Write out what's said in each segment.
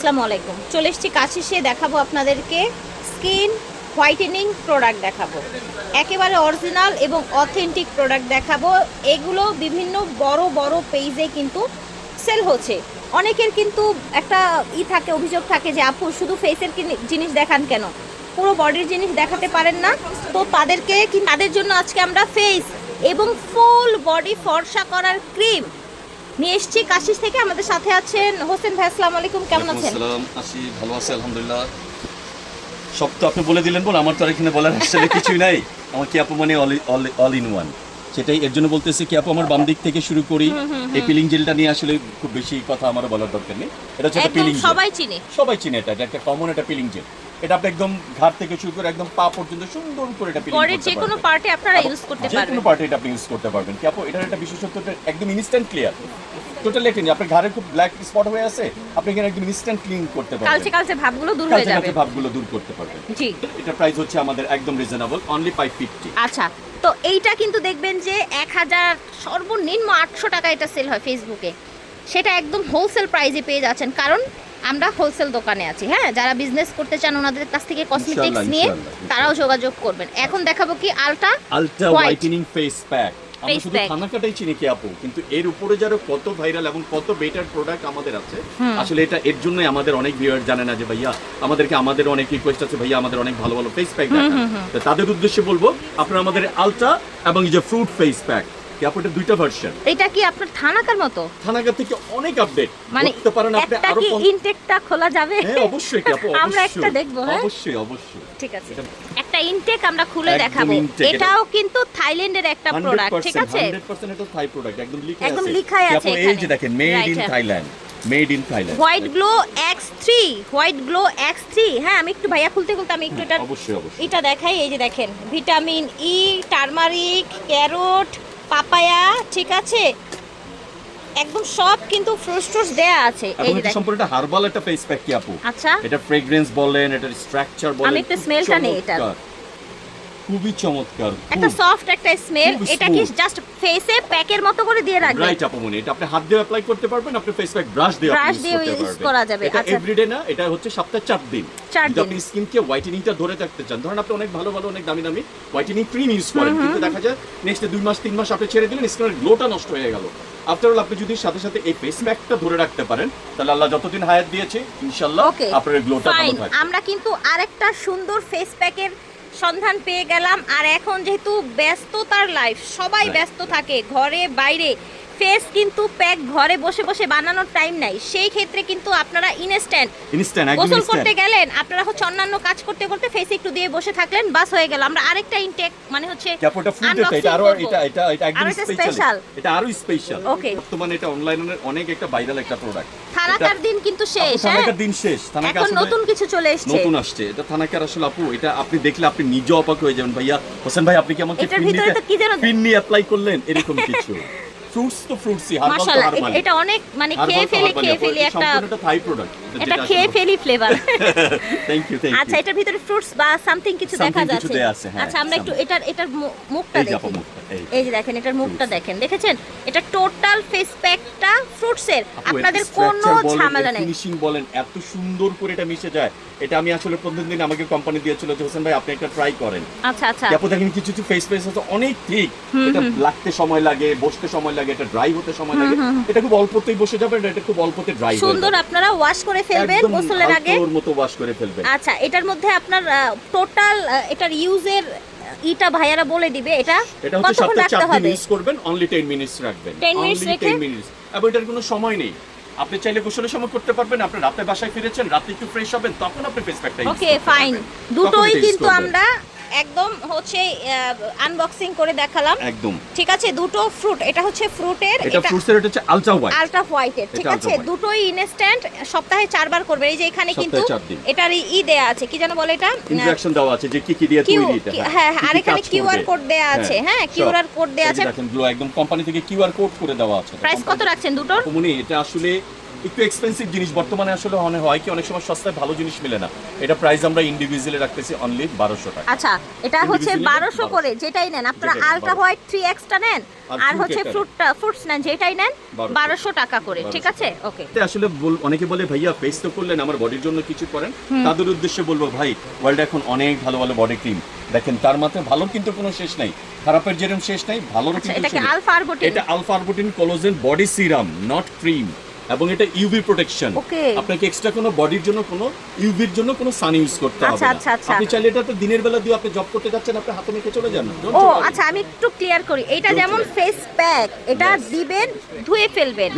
আসসালামু আলাইকুম। চলে এসেছি কাছে সে দেখাবো আপনাদেরকে স্কিন হোয়াইটেনিং প্রোডাক্ট দেখাবো। একেবারে অরিজিনাল এবং অথেন্টিক প্রোডাক্ট দেখাবো। এগুলো বিভিন্ন বড় বড় পেজে কিন্তু সেল হচ্ছে। অনেকের কিন্তু একটা ই থাকে, অভিযোগ থাকে যে, আপু, শুধু ফেসের জিনিস দেখান কেন? পুরো বডির জিনিস দেখাতে পারেন না? তো তাদেরকে কি তাদের জন্য আজকে আমরা ফেস এবং ফুল বডি ফর্সা করার ক্রিম নিয়ে এসেছি কাশিস থেকে। আমাদের সাথে আছেন হোসেন ভাই আসসালামু আলাইকুম কেমন আছেন? আসসালাম আসি ভালো আছি আলহামদুলিল্লাহ। সব তো আপনি বলে দিলেন বল আমার তো আর এখানে বলার আসলে কিছুই নাই। আমার কি আপু মানে অল ইন ওয়ান সেটাই এর জন্য বলতেছি কি আপু আমার বাম দিক থেকে শুরু করি। এই পিলিং জেলটা নিয়ে আসলে খুব বেশি কথা আমার বলার দরকার নেই। এটা হচ্ছে পিলিং সবাই চিনে। সবাই চিনে এটা এটা একটা কমন একটা পিলিং জেল এটা আপনি একদম ঘাট থেকে শুরু করে একদম পা পর্যন্ত সুন্দর করে এটা যে কোনো পার্টে আপনারা ইউজ করতে যে কোনো পার্টে এটা আপনি ইউজ করতে পারবেন। কি আপু এটার একটা একদম ইনস্ট্যান্ট ক্লিয়ার টোটালি একটা আপনার ঘাড়ে খুব ব্ল্যাক স্পট হয়ে আছে আপনি এখানে একদম ইনস্ট্যান্ট ক্লিন করতে পারবেন। কালচে কালচে ভাবগুলো দূর হয়ে যাবে। কালচে ভাবগুলো দূর করতে পারবেন। জি। এটা প্রাইস হচ্ছে আমাদের একদম রিজনেবল অনলি ফাইভ ফিফটি আচ্ছা তো এইটা কিন্তু দেখবেন যে এক হাজার সর্বনিম্ন আটশো টাকা এটা সেল হয় ফেসবুকে সেটা একদম হোলসেল প্রাইসে পেয়ে যাচ্ছেন। কারণ আমরা হোলসেল দোকানে আছি হ্যাঁ? যারা বিজনেস করতে চান ওনাদের কাছ থেকে কসমেটিক্স নিয়ে তারাও যোগাযোগ করবেন। এখন দেখাবো কি আলটা আলট্রা হোয়াইটেনিং ফেস প্যাক আমরা শুধু. থানাকাটাই চিনি কি আপু কিন্তু এর উপরে যারা কত ভাইরাল এবং কত বেটার প্রোডাক্ট আমাদের আছে আসলে এটা এর জন্যই আমাদের অনেক ভিউয়ার জানে না যে ভাইয়া আমাদেরকে আমাদের অনেক রিকোয়েস্ট আছে ভাইয়া আমাদের অনেক ভালো ভালো ফেস প্যাক তাদের উদ্দেশ্যে বলব আপনারা আমাদের আলট্রা এবং এই যে ফ্রুট ফেস প্যাক কি আপু এটা দুইটা ভার্সন এটা কি আপনার থানাকার মতো? থানাগা থেকে অনেক আপডেট মানে করতে পারেন আপনি আরও কি ইনটেকটা খোলা যাবে? হ্যাঁ অবশ্যই কি আপু আমরা একটা দেখব, হ্যাঁ? অবশ্যই অবশ্যই। ঠিক আছে। একটা ইনটেক আমরা খুলে দেখাবো। এটাও কিন্তু থাইল্যান্ডের একটা প্রোডাক্ট ঠিক আছে? 100% এটা থাই প্রোডাক্ট একদম লিখা আছে। লিখাই কি আছে আপু এই যে দেখেন made in. Thailand made in Thailand white glow X three white glow X three হ্যাঁ আমি একটু ভাইয়া খুলতে খুলতে আমি একটু এটা অবশ্যই অবশ্যই। এটা দেখাই এই যে দেখেন vitamin E turmeric carrot papaya ঠিক আছে? একদম সব কিন্তু ফ্রুটস ট্রুটস দেয়া আছে। এই যে এটা দেখেন। সম্পূর্ণ হার্বাল একটা ফেস প্যাক কি আপু? আচ্ছা। এটা ফ্রেগ্রেন্স বলেন এটা স্ট্রাকচার বলেন আমি একটু স্মেলটা নেই এটার। খুবই চমৎকার একটা সফট একটা স্মেল এটা কি জাস্ট ফেসে প্যাকের মতো করে দিয়ে রাখবেন? রাইট আপু মনে এটা আপনি হাত দিয়ে অ্যাপ্লাই করতে পারবেন আপনি ফেস প্যাক ব্রাশ দিয়ে আপনি দিয়ে ইউজ করা যাবে, আচ্ছা। এভরিডে না এটা হচ্ছে সপ্তাহে চার দিন। চার যদি। আপনি স্কিনকে হোয়াইটেনিংটা ধরে রাখতে চান ধরেন আপনি অনেক ভালো ভালো অনেক দামি দামি হোয়াইটেনিং ক্রিম ইউজ করেন কিন্তু দেখা যায় নেক্সট দুই মাস তিন মাস আপনি ছেড়ে দিলেন স্কিনের গ্লোটা নষ্ট হয়ে গেল। আফটার অল আপনি যদি সাথে সাথে এই ফেস প্যাকটা ধরে রাখতে পারেন তাহলে আল্লাহ যতদিন হায়াত দিয়েছে ইনশাআল্লাহ আপনার গ্লোটা ভালো থাকবে। আমরা কিন্তু আরেকটা সুন্দর ফেস প্যাকের সন্ধান পেয়ে গেলাম। আর এখন যেহেতু ব্যস্ততার লাইফ সবাই ব্যস্ত থাকে ঘরে বাইরে। ফেস কিন্তু প্যাক ঘরে বসে বসে বানানোর টাইম নাই। সেই ক্ষেত্রে কিন্তু আপনারা ইনস্ট্যান্ট ইনস্ট্যান্ট গোসল করতে গেলেন আপনারা হচ্ছে অন্যান্য কাজ করতে করতে ফেস একটু দিয়ে বসে থাকলেন বাস হয়ে গেল। আমরা আরেকটা ইনটেক মানে হচ্ছে ক্যাপোটা ফ্রুট এটা এটা আরও। এটা এটা এটা একদম স্পেশাল এটা আরও স্পেশাল Okay. বর্তমানে এটা অনলাইনে অনেক একটা ভাইরাল একটা প্রোডাক্ট থানাকার দিন কিন্তু শেষ হ্যাঁ? থানাকার দিন শেষ। থানাকা এখন নতুন কিছু চলে এসেছে। নতুন আসছে। এটা থানাকার আসলে আপু এটা আপনি দেখলে আপনি নিজে অবাক হয়ে যাবেন। ভাইয়া হোসেন ভাই আপনি কি আমাকে এটার ভিতরে তো কি যেন- পিন্নি অ্যাপ্লাই করলেন? এরকম কিছু। ফ্রুটস তো ফ্রুটসই মাশাআল্লাহ এটা অনেক মানে খেয়ে ফেলি খেয়ে ফেলি একটা সম্পূর্ণটা থাই প্রোডাক্ট এটা খেয়ে ফেলি ফ্লেভার থ্যাংক ইউ থ্যাংক আচ্ছা এটার ভিতরে ফ্রুটস বা সামথিং কিছু দেখা যাচ্ছে। হ্যাঁ, আচ্ছা আমরা একটু এটার এটার মুখটা দেখি। এই। যে। দেখেন এটার মুখটা দেখেন দেখেছেন? এটা টোটাল ফেস প্যাকটা ফ্রুটসের আপু, আপনাদের কোনো ঝামেলা নেই। finishing বলেন এত সুন্দর করে এটা মিশে যায়। এটা আমি আসলে প্রথম দিন আমাকে কোম্পানি দিয়েছিল যে হোসেন ভাই আপনি একটা ট্রাই করেন। আচ্ছা আচ্ছা। আপু দেখেন কিছু কিছু ফেস ফেস আছে অনেক ঠিক। এটা লাগতে সময় লাগে বসতে সময় লাগে এটা ড্রাই হতে সময় লাগে। এটা খুব অল্পতেই বসে যাবে এটা খুব অল্পতে ড্রাই সুন্দর আপনারা ওয়াশ করে ফেলবেন গোসলের আগে। ওর মতো ওয়াশ করে ফেলবেন। আচ্ছা এটার মধ্যে আপনার টোটাল এটার ইউজের ইটা ভাইয়ারা বলে দিবে এটা এটা হচ্ছে সপ্তাহে চার দিন ইউজ করবেন অনলি 10 মিনিটস রাখবেন 10 মিনিটস রেখে? 10 মিনিটস এবং এটার কোনো সময় নেই। আপনি চাইলে গোসলের সময় করতে পারবেন আপনি রাতে বাসায় ফিরেছেন রাতে একটু ফ্রেশ হবেন তখন আপনি ফেস প্যাকটা ইউজ ওকে ফাইন দুটোই কিন্তু আমরা একদম হচ্ছে আনবক্সিং করে দেখালাম। একদম। ঠিক আছে দুটো ফ্রুট এটা হচ্ছে ফ্রুটের এটা ফ্রুটসের এটা হচ্ছে আলট্রা হোয়াইট আলট্রা হোয়াইটের ঠিক আছে? দুটোই ইনস্ট্যান্ট সপ্তাহে চারবার করবে। এই যে এখানে কিন্তু এটার ই দেয়া আছে কি যেন বলে এটা? ইনস্ট্রাকশন দেওয়া আছে যে কি কি দিয়ে তৈরি এটা হ্যাঁ। হ্যাঁ আর এখানে কিউআর কোড দেয়া আছে। হ্যাঁ। কিউআর কোড দেয়া আছে। দেখেন গ্লো একদম কোম্পানি থেকে কিউআর কোড করে দেওয়া আছে। প্রাইস কত রাখছেন দুটোর? কমুনি এটা আসলে একটু এক্সপেন্সিভ জিনিস। বর্তমানে আসলে অনেক হয় কি অনেক সময় সস্তায় ভালো জিনিস মিলে না। এটা প্রাইস আমরা ইন্ডিভিজুয়ালি রাখতেছি অনলি বারোশো টাকা। আচ্ছা এটা হচ্ছে বারোশো 1200 করে যেটাই নেন। আপনারা আলট্রা হোয়াইট থ্রি এক্সটা নেন আর হচ্ছে একটা ফ্রুট ফ্রুটস নেন যেটাই নেন 1200 বারোশো টাকা করে ঠিক আছে? ওকে আসলে অনেকে বলে ভাইয়া ফেস তো করলেন আমার বডির জন্য কিছু করেন। তাদের উদ্দেশ্যে বলব ভাই ওয়ার্ল্ড এখন অনেক ভালো ভালো বডি ক্রিম দেখেন তার মাত্র ভালো কিন্তু কোনো শেষ নাই। খারাপের যেরকম শেষ নাই ভালোরও আচ্ছা কিন্তু শুরু। আলফা আরবুটিন এটা alpha arbutin collagen body serum not cream এবং এটা ইউভি প্রোটেকশন আপনাকে এক্সট্রা কোনো বডির জন্য কোনো ইউভির জন্য কোনো সান ইউজ করতে হবে আচ্ছা, আচ্ছা, আচ্ছা। আপনি চাইলে এটা তো দিনের বেলা দিয়ে আপনি জব করতে যাচ্ছেন আপনি হাতে মেখে চলে যান। ও আচ্ছা আমি একটু ক্লিয়ার করি। এটা যেমন ফেস প্যাক এটা দিবেন ধুয়ে ফেলবেন।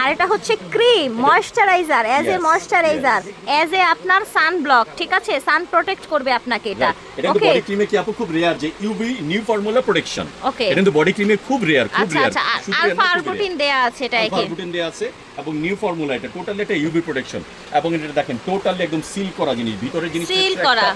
আর এটা হচ্ছে cream moisturiser as a moisturiser as a আপনার সান ব্লক ঠিক আছে? সান প্রোটেক্ট করবে আপনাকে এটা। এটা কিন্তু ওকে বডি ক্রিমে কি আপু খুব রেয়ার যে UV new formula protection Okay. এটা কিন্তু বডি ক্রিমে খুব রেয়ার খুব আচ্ছা রেয়ার আচ্ছা আলফা আরবুটিন দেয়া আছে এটা আলফা একে আরবুটিন দেয়া আছে এবং নিউ ফর্মুলা এটা। টোটালি এটা ইউভি প্রোটেকশন এবং এটা দেখেন টোটালি একদম সিল করা জিনিস। ভিতরে জিনিস Seal করা।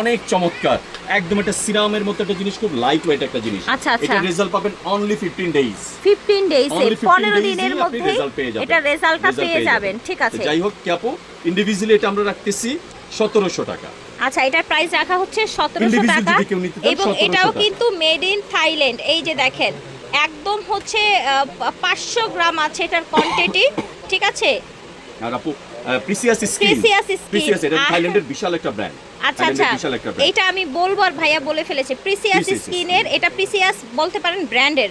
অনেক চমৎকার। একদম একটা সিরামের মতো একটা জিনিস খুব লাইট ওয়েট একটা জিনিস। আচ্ছা, আচ্ছা। এটা রেজাল্ট পাবেন অনলি 15 ডেজ 15 ডেজে Only 15 দিনের মধ্যে। এটা রেজাল্টটা পেয়ে যাবেন। ঠিক আছে। যাই হোক কি আপু? ইন্ডিভিজুয়ালি এটা আমরা রাখতেছি সতেরোশো টাকা। আচ্ছা এটার প্রাইস রাখা হচ্ছে সতেরোশো Individual টাকা। কেউ এবং এটাও কিন্তু মেড ইন থাইল্যান্ড এই যে দেখেন একদম হচ্ছে পাঁচশো গ্রাম আছে এটার কোয়ান্টিটি ঠিক আছে? আর আপু প্রিসিয়াস স্কিন প্রিসিয়াস এটা থাইল্যান্ডের বিশাল একটা ব্র্যান্ড আচ্ছা আচ্ছা। এইটা আমি বলব আর ভাইয়া বলে ফেলেছে। প্রিসিয়াস স্কিনের এটা প্রিসিয়াস বলতে পারেন ব্র্যান্ডের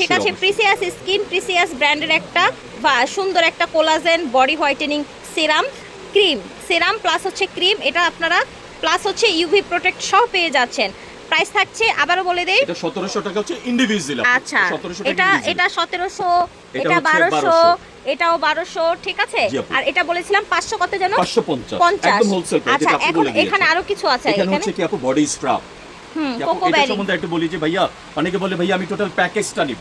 ঠিক আছে? প্রিসিয়াস স্কিন প্রিসিয়াস ব্র্যান্ডের একটা বা সুন্দর একটা collagen body whitening serum cream serum plus হচ্ছে ক্রিম এটা আপনারা প্লাস হচ্ছে ইউভি প্রোটেক্ট সহ পেয়ে যাচ্ছেন। প্রাইস থাকছে আবারও বলে দেই। এটা সতেরোশো টাকা হচ্ছে ইন্ডিভিজুয়াল আচ্ছা এটা এটা সতেরোশো এটা এটা বারোশো 1200 এটাও বারোশো ঠিক আছে? আর এটা বলেছিলাম পাঁচশো কত যেন? পাঁচশো পঞ্চাশ। পঞ্চাশ। একদম হোলসেল আচ্ছা এখন এখানে আরও কিছু আছে এখানে হচ্ছে কি আপু বডি কোকোবেরি সম্বন্ধে একটু বলি যে ভাইয়া অনেকে বলে ভাইয়া আমি টোটাল প্যাকেজটা নিব।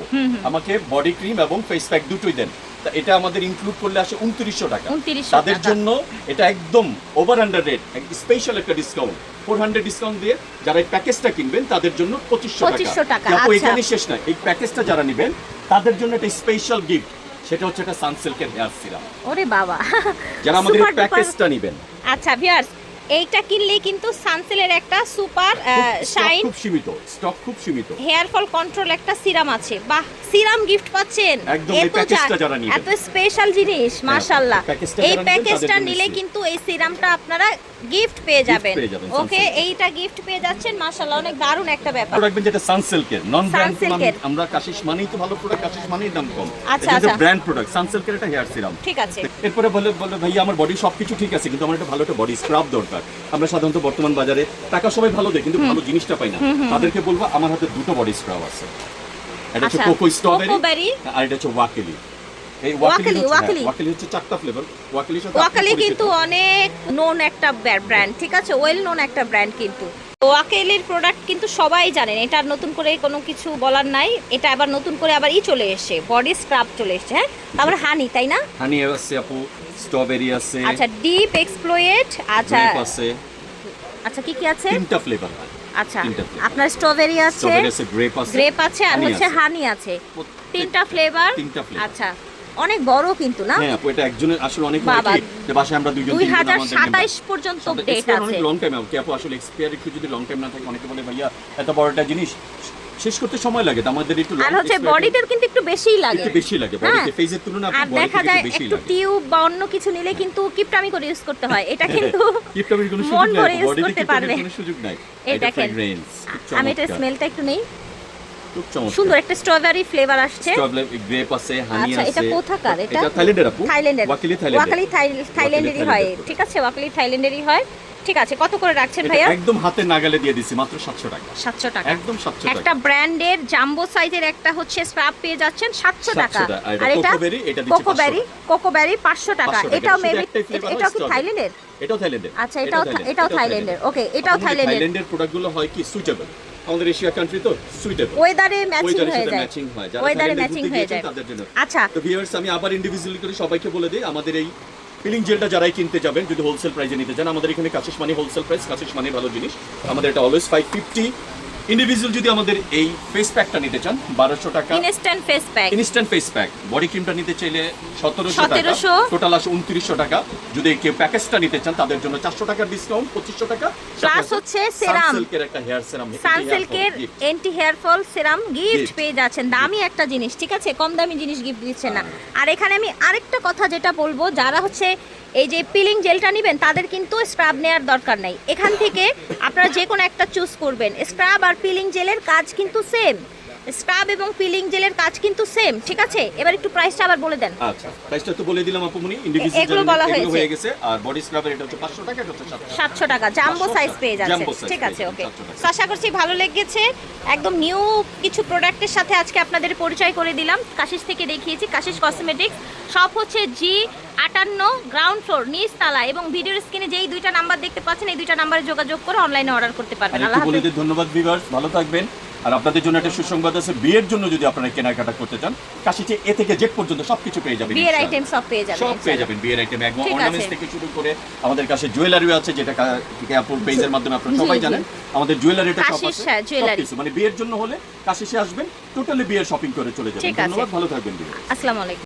আমাকে বডি ক্রিম এবং ফেস প্যাক দুটোই দেন। তা এটা আমাদের ইনক্লুড করলে আসে উনত্রিশশো টাকা। তাদের জন্য এটা একদম ওভার রেট স্পেশাল একটা ডিসকাউন্ট ফোর হান্ড্রেড ডিসকাউন্ট দিয়ে যারা এই প্যাকেজটা কিনবেন তাদের জন্য পঁচিশশো টাকা। এখানে শেষ এই প্যাকেজটা যারা নেবেন তাদের জন্য একটা স্পেশাল গিফট সেটা হচ্ছে একটা সানসিল্কের হেয়ার সিরাম ওরে বাবা। যারা আমাদের প্যাকেজটা নেবেন। আচ্ছা ভিউয়ার্স এইটা কিনলেই কিন্তু সানসিলের একটা সুপার শাইন খুব সীমিত স্টক খুব সীমিত। হেয়ার ফল কন্ট্রোল একটা সিরাম আছে। বাহ সিরাম গিফট পাচ্ছেন। একদম, এই এত প্যাকেজটা যারা নিবেন। এত স্পেশাল জিনিস মাশাআল্লাহ। এই প্যাকেজটা নিলে কিন্তু এই সিরামটা আপনারা গিফট পেয়ে যাবেন। ওকে এইটা গিফট পেয়ে যাচ্ছেন মাশাআল্লাহ অনেক দারুণ একটা ব্যাপার। রাখবেন যেটা সানসিল্কের নন ব্র্যান্ড। আমরা কাশিস মানেই তো ভালো প্রোডাক্ট কাশিস মানেই দাম কম। আচ্ছা, এটা আচ্ছা। ব্র্যান্ড প্রোডাক্ট সানসিল্কের একটা হেয়ার সিরাম ঠিক আছে। এরপরে বলে বলে ভাই আমার বডি সবকিছু ঠিক আছে কিন্তু আমার একটা ভালো একটা বডি স্ক্রাব দরকার। আমরা সাধারণত বর্তমান বাজারে টাকা সবাই ভালো দেয় কিন্তু ভালো জিনিসটা পাই না। তাদেরকে বলব আমার হাতে দুটো বডি স্ক্রাব আছে। এটা হচ্ছে আচ্ছা, কোকো স্ট্রবেরি আর এটা হচ্ছে ওয়াকেলি এই ওয়াকেলি, ওয়াকেলি ওয়াকেলি। হ্যাঁ, হচ্ছে চারটা ফ্লেভার ওয়াকেলির সাথে আপনি ওয়াকালি কিন্তু অনেক নোন একটা ব্র্যান্ড ঠিক আছে? ওয়েল নোন একটা ব্র্যান্ড কিন্তু। ওয়াকেলির প্রোডাক্ট কিন্তু সবাই জানেন এটা নতুন করে কোনো কিছু বলার নাই এটা আবার নতুন করে আবার ই চলে এসেছে বডি স্ক্রাব চলে এসেছে হ্যাঁ? তারপর হানি তাই না? হানি আছে আপু স্ট্রবেরি আছে আচ্ছা ডিপ এক্সপ্লোয়েট আচ্ছা আছে। আচ্ছা কি কি আছে? তিনটা ফ্লেভার আচ্ছা আপনার স্ট্রবেরি আছে স্ট্রবেরি আছে গ্রেপ আছে গ্রেপ আছে আর হচ্ছে হানি আছে। তিনটা ফ্লেভার। আচ্ছা। অনেক বড় কিন্তু না? হ্যাঁ আপু এটা একজনের আসলে অনেক। হয় কি? যে বাসায় আমরা দুইজন দুই তিনজন হাজার আমাদের সাতাইশ member। পর্যন্ত ডেট আছে অনেক লং টাইম আপু? আসলে এক্সপায়ার একটু যদি লং টাইম না থাকে অনেকে বলে ভাইয়া এত বড় একটা জিনিস শেষ করতে সময় লাগে। আমাদের একটু আর হচ্ছে বডিটার কিন্তু একটু বেশিই লাগে। একটু বেশি লাগে হ্যাঁ। বডিতে ফেজের তুলনায় আর আপু দেখা বডি যায় একটু টিউব বা অন্য কিছু নিলে কিন্তু কিপটামি করে ইউজ করতে হয়। এটা কিন্তু কিপটামির কোনো সুযোগ নাই বডিতে করতে কিপটামির পারবে। কোনো সুযোগ নাই। এটা দেখেন। আমি এটা স্মেলটা একটু নেই। খুব চমৎকার। সুন্দর একটা স্ট্রবেরি ফ্লেভার আসছে। স্ট্রবেরি গ্রেপ আছে হানি আচ্ছা, আছে। এটা কোথাকার? এটা? এটা থাইল্যান্ডের আপু? থাইল্যান্ডের ওয়াকিলি থাইল্যান্ডের ওয়াকালি থাইল্যান্ডেরই হয়। ঠিক আছে ওয়াকালি থাইল্যান্ডেরই হয়। ঠিক আছে কত করে রাখছেন ভাইয়া? একদম হাতে নাগালে দিয়ে দিছি মাত্র 700 টাকা। সাতশো টাকা। একদম 700 একটা ব্র্যান্ডের জাম্বো সাইজের একটা হচ্ছে স্ক্রাব পেয়ে যাচ্ছেন সাতশো 700 টাকা। টাকা। আর এটা কোকোবেরি, এটা দিচ্ছি কোকোবেরি কোকোবেরি পাঁচশো টাকা। 500 টাকা। এটাও মেবি এটাও কি থাইল্যান্ডের এটাও থাইল্যান্ডের আচ্ছা, এটাও এটাও থাইল্যান্ডের। Okay, এটাও থাইল্যান্ডের। থাইল্যান্ডের প্রোডাক্টগুলো হয় কি সুইটেবল আমাদের এশিয়া কান্ট্রি তো সুইটেবল ওয়েদারে ম্যাচিং হয়ে যায়। ম্যাচিং হয়। যারা ওয়েদারে ম্যাচিং হয়ে যায়। তাদের জন্য। আচ্ছা। তো ভিউয়ার্স আমি আবার ইন্ডিভিজুয়ালি করে সবাইকে বলে দিই আমাদের এই ফিলিং জেলটা যারাই কিনতে যাবেন যদি হোলসেল প্রাইসে নিতে চান আমাদের এখানে কাশিস মানি হোলসেল প্রাইস কাশিস মানি ভালো জিনিস। আমাদের এটা অলওয়েজ ফাইভ ফিফটি ইন্ডিভিজুয়াল যদি আমাদের এই ফেস প্যাকটা নিতে চান বারোশো টাকা। Instant face pack instant face pack body ক্রিমটা নিতে চাইলে সতেরোশো টাকা। টোটাল আসে উনত্রিশশো টাকা। যদি কেউ প্যাকেজটা নিতে চান তাদের জন্য চারশো টাকার ডিসকাউন্ট পঁচিশশো টাকা। Plus হচ্ছে serum। সানসিল্কের একটা hair serum সানসিল্কের anti hair fall serum gift. পেয়ে যাচ্ছেন। দামি একটা জিনিস ঠিক আছে? কম দামি জিনিস গিফট দিচ্ছে না। আর এখানে আমি আরেকটা কথা যেটা বলব যারা হচ্ছে এই যে পিলিং জেলটা নেবেন তাদের কিন্তু স্ক্রাব নেওয়ার দরকার নাই। এখান থেকে আপনারা যে কোনো একটা চুজ করবেন। স্ক্রাব আর পিলিং জেলের কাজ কিন্তু সেম স্ক্রাব এবং পিলিং জেলের কাজ কিন্তু সেম ঠিক আছে? এবার একটু প্রাইসটা আবার বলে দেন। আচ্ছা প্রাইসটা তো বলে দিলাম এগুলো ইন্ডিভিজুয়াল বলা এগুলো হয়েছে। হয়ে গেছে আর বডি স্ক্রাবের এটা হচ্ছে 500 টাকা এটা হচ্ছে 700 সাতশো টাকা জাম্বো সাইজ পেয়ে যাচ্ছে। ঠিক আছে ওকে যাচ্ছেন, 700 টাকা। আশা করছি ভালো লেগেছে। একদম নিউ কিছু প্রোডাক্টের সাথে আজকে আপনাদের পরিচয় করে দিলাম। কাশিস থেকে দেখিয়েছি কাশিস কসমেটিক্স সব হচ্ছে জি আটান্ন গ্রাউন্ড ফ্লোর নিচ তালা এবং ভিডিওর স্ক্রিনে যেই দুইটা নাম্বার দেখতে পাচ্ছেন এই দুইটা নাম্বারে যোগাযোগ করে অনলাইনে অর্ডার করতে পারবেন। আল্লাহ হাফেজ। ধন্যবাদ ভিউয়ার্স ভালো থাকবেন। আর আপনাদের জন্য একটা সুসংবাদ আছে বিয়ের জন্য যদি আপনারা কেনাকাটা করতে চান কাশিতে এ থেকে জেড পর্যন্ত সবকিছু পেয়ে যাবেন বিয়ের আইটেম সব পেয়ে যাবেন সব পেয়ে যাবেন বিয়ের আইটেম একদম অর্নামেন্টস থেকে শুরু করে আমাদের কাছে জুয়েলারিও আছে যেটা কাপুর পেজের মাধ্যমে আপনারা সবাই জানেন। আমাদের জুয়েলারিটা সব আছে সবকিছু। মানে বিয়ের জন্য হলে কাশিসে আসবেন টোটালি বিয়ের শপিং করে চলে যাবেন। ধন্যবাদ ভালো থাকবেন আসসালামু আলাইকুম।